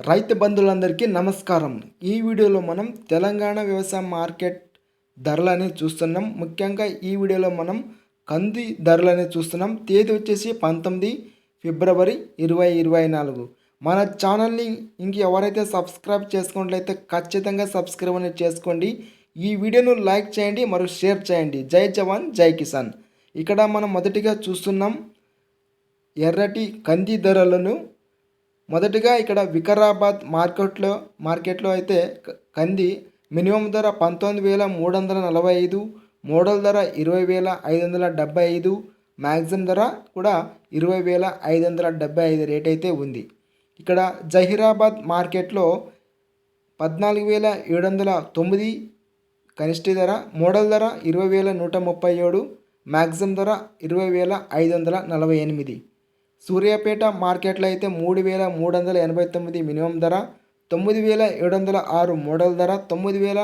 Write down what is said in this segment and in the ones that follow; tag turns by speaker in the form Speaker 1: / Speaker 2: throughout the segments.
Speaker 1: రైతు బంధువులందరికీ నమస్కారం. ఈ వీడియోలో మనం తెలంగాణ వ్యవసాయ మార్కెట్ ధరలని చూస్తున్నాం. ముఖ్యంగా ఈ వీడియోలో మనం కంది ధరలని చూస్తున్నాం. తేదీ వచ్చేసి పంతొమ్మిది ఫిబ్రవరి ఇరవై ఇరవై నాలుగు. మన ఛానల్ని ఇంక ఎవరైతే సబ్స్క్రైబ్ చేసుకున్నట్లయితే ఖచ్చితంగా సబ్స్క్రైబ్ అనేది చేసుకోండి. ఈ వీడియోను లైక్ చేయండి మరియు షేర్ చేయండి. జై జవాన్ జై కిసాన్. ఇక్కడ మనం మొదటిగా చూస్తున్నాం ఎర్రటి కంది ధరలను మొదటిగా ఇక్కడ వికారాబాద్ మార్కెట్లో మార్కెట్లో అయితే కంది మినిమం ధర పంతొమ్మిది వేల మూడు వందల నలభై ఐదు మోడల్ ధర ఇరవై వేల ఐదు వందల డెబ్బై ఐదు మ్యాక్సిమం ధర కూడా ఇరవై వేల ఐదు వందల డెబ్బై ఐదు రేట్ అయితే ఉంది. ఇక్కడ జహీరాబాద్ మార్కెట్లో పద్నాలుగు వేల ఏడు వందల తొమ్మిది కనిష్ట ధర మోడల్ ధర ఇరవై వేల నూట ముప్పై ఏడు మ్యాక్సిమం ధర ఇరవై వేల ఐదు వందల నలభై ఎనిమిది. సూర్యాపేట మార్కెట్లో అయితే మూడు వేల మూడు వందల ఎనభై తొమ్మిది మినిమం ధర తొమ్మిది వేల ఏడు వందల ఆరు మోడల్ ధర తొమ్మిది వేల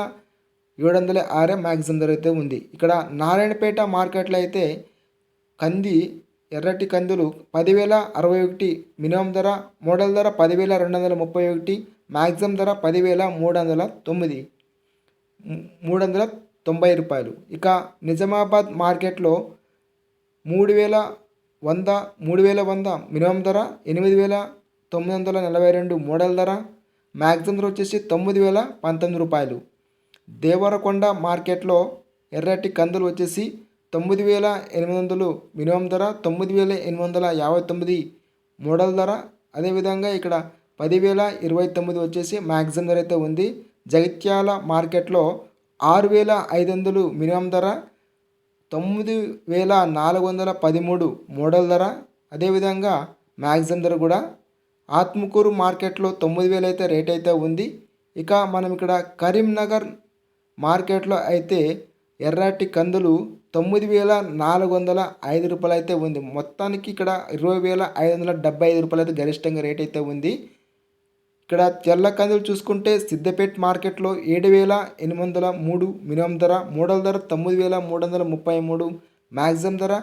Speaker 1: ఏడు వందల ఆరే మ్యాక్సిమం ధర అయితే ఉంది. ఇక్కడ నారాయణపేట మార్కెట్లో అయితే కంది ఎర్రటి కందులు పదివేల అరవై ఒకటి మినిమం ధర మోడల్ ధర పదివేల రెండు వందల ముప్పై ఒకటి మ్యాక్సిమం ధర పదివేల మూడు వందల తొమ్మిది మూడు వందల తొంభై రూపాయలు. ఇక నిజామాబాద్ మార్కెట్లో మూడు వేల వంద మూడు వేల వంద మినిమం ధర ఎనిమిది వేల తొమ్మిది వందల నలభై రెండు మోడల్ ధర. మ్యాక్సిమం ధర వచ్చేసి తొమ్మిది వేల పంతొమ్మిది రూపాయలు. దేవరకొండ మార్కెట్లో ఎర్రటి కందులు వచ్చేసి తొమ్మిది వేల ఎనిమిది వందలు మినిమం ధర తొమ్మిది వేల ఎనిమిది వందల యాభై తొమ్మిది మోడల్ ధర. అదేవిధంగా ఇక్కడ పదివేల ఇరవై తొమ్మిది వచ్చేసి మ్యాక్సిమం ధర అయితే ఉంది. జగిత్యాల మార్కెట్లో ఆరు వేల ఐదు వందలు మినిమం ధర తొమ్మిది వేల నాలుగు వందల పదిమూడు మోడల్ ధర. అదేవిధంగా మ్యాక్సిమం ధర కూడా. ఆత్మకూరు మార్కెట్లో తొమ్మిది వేలు అయితే రేట్ అయితే ఉంది. ఇక మనం ఇక్కడ కరీంనగర్ మార్కెట్లో అయితే ఎర్రటి కందులు తొమ్మిది వేల నాలుగు వందల ఐదు రూపాయలు అయితే ఉంది. మొత్తానికి ఇక్కడ ఇరవై వేల ఐదు వందల డెబ్బై ఐదు రూపాయలు అయితే గరిష్టంగా రేట్ అయితే ఉంది. ఇక్కడ తెల్ల కందులు చూసుకుంటే సిద్దిపేట మార్కెట్లో ఏడు వేల ఎనిమిది వందల మూడు మినిమం ధర మోడల్ ధర తొమ్మిది వేల మూడు వందల ముప్పై మూడు మ్యాక్సిమం ధర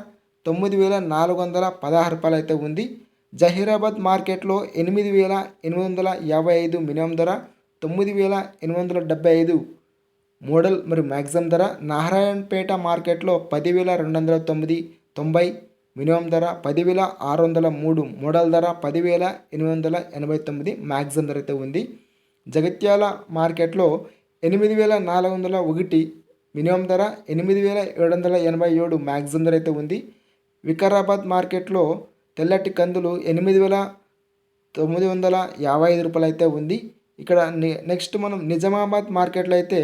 Speaker 1: తొమ్మిది వేల నాలుగు వందల పదహారు రూపాయలు అయితే ఉంది. జహీరాబాద్ మార్కెట్లో ఎనిమిది వేల ఎనిమిది వందల యాభై ఐదు మినిమం ధర తొమ్మిది వేల ఎనిమిది వందల డెబ్బై ఐదు మోడల్ మరియు మ్యాక్సిమం ధర నారాయణపేట మార్కెట్లో పదివేల రెండు వందల తొమ్మిది తొంభై మినిమం ధర పదివేల ఆరు వందల మూడు మోడల్ ధర పదివేల ఎనిమిది వందల ఎనభై తొమ్మిది మ్యాక్సిమం ధర అయితే ఉంది. జగిత్యాల మార్కెట్లో ఎనిమిది వేల నాలుగు వందల ఒకటి మినిమం ధర ఎనిమిది వేల ఏడు వందల ఎనభై ఏడు మ్యాక్సిమం ధర అయితే ఉంది. వికారాబాద్ మార్కెట్లో తెల్లటి కందులు ఎనిమిది వేల తొమ్మిది వందల యాభై ఐదు రూపాయలు అయితే ఉంది. ఇక్కడ నెక్స్ట్ మనం నిజామాబాద్ మార్కెట్లో అయితే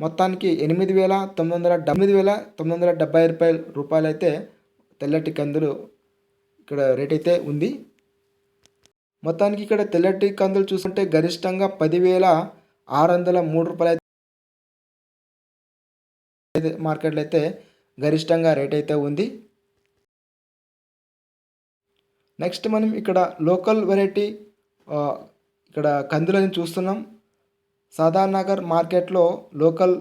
Speaker 1: మొత్తానికి ఎనిమిది వేల తొమ్మిది వందల తొమ్మిది వేల తొమ్మిది వందల డెబ్బై రూపాయలు రూపాయలు అయితే తెల్లటి కందులు ఇక్కడ రేట్ అయితే ఉంది. మొత్తానికి ఇక్కడ తెల్లటి కందులు చూసుకుంటే గరిష్టంగా పదివేల ఆరు వందల మూడు రూపాయలు అయితే మార్కెట్లో అయితే గరిష్టంగా రేట్ అయితే ఉంది. నెక్స్ట్ మనం ఇక్కడ లోకల్ వెరైటీ ఇక్కడ కందులని చూస్తున్నాం. సాదానగర్ మార్కెట్లో లోకల్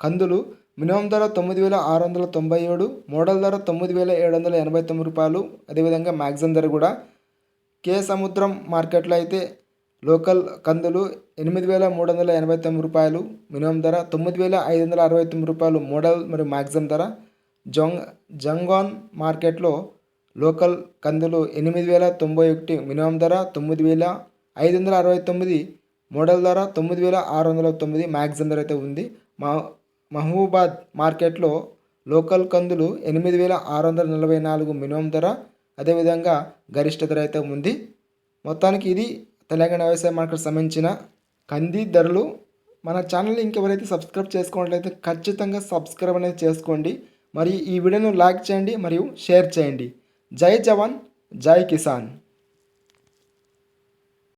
Speaker 1: కందులు మినిమం ధర తొమ్మిది వేల ఆరు వందల తొంభై ఏడు మోడల్ ధర తొమ్మిది వేల ఏడు వందల ఎనభై తొమ్మిది రూపాయలు. అదేవిధంగా మ్యాక్సిమం ధర కూడా. కే సముద్రం మార్కెట్లో అయితే లోకల్ కందులు ఎనిమిది వేల మూడు వందల ఎనభై తొమ్మిది రూపాయలు మినిమం ధర తొమ్మిది వేల ఐదు వందల అరవై తొమ్మిది రూపాయలు మోడల్ మరియు మ్యాక్సిమం ధర. జొంగ్ జంగాన్ మార్కెట్లో లోకల్ కందులు ఎనిమిది వేల తొంభై ఒకటి మినిమం ధర తొమ్మిది వేల ఐదు వందల అరవై తొమ్మిది మోడల్ ధర తొమ్మిది వేల ఆరు వందల తొమ్మిది మ్యాక్సిమం ధర అయితే ఉంది. మా మహబూబాద్ మార్కెట్లో లోకల్ కందులు ఎనిమిది వేల ఆరు వందల నలభై నాలుగు మినిమం ధర అదేవిధంగా గరిష్ట ధర అయితే ఉంది. మొత్తానికి ఇది తెలంగాణ వ్యవసాయ మార్కెట్ సంబంధించిన కంది ధరలు. మన ఛానల్ని ఇంకెవరైతే సబ్స్క్రైబ్ చేసుకోవట్లయితే ఖచ్చితంగా సబ్స్క్రైబ్ అనేది చేసుకోండి. మరియు ఈ వీడియోను లైక్ చేయండి మరియు షేర్ చేయండి. జై జవాన్ జై కిసాన్.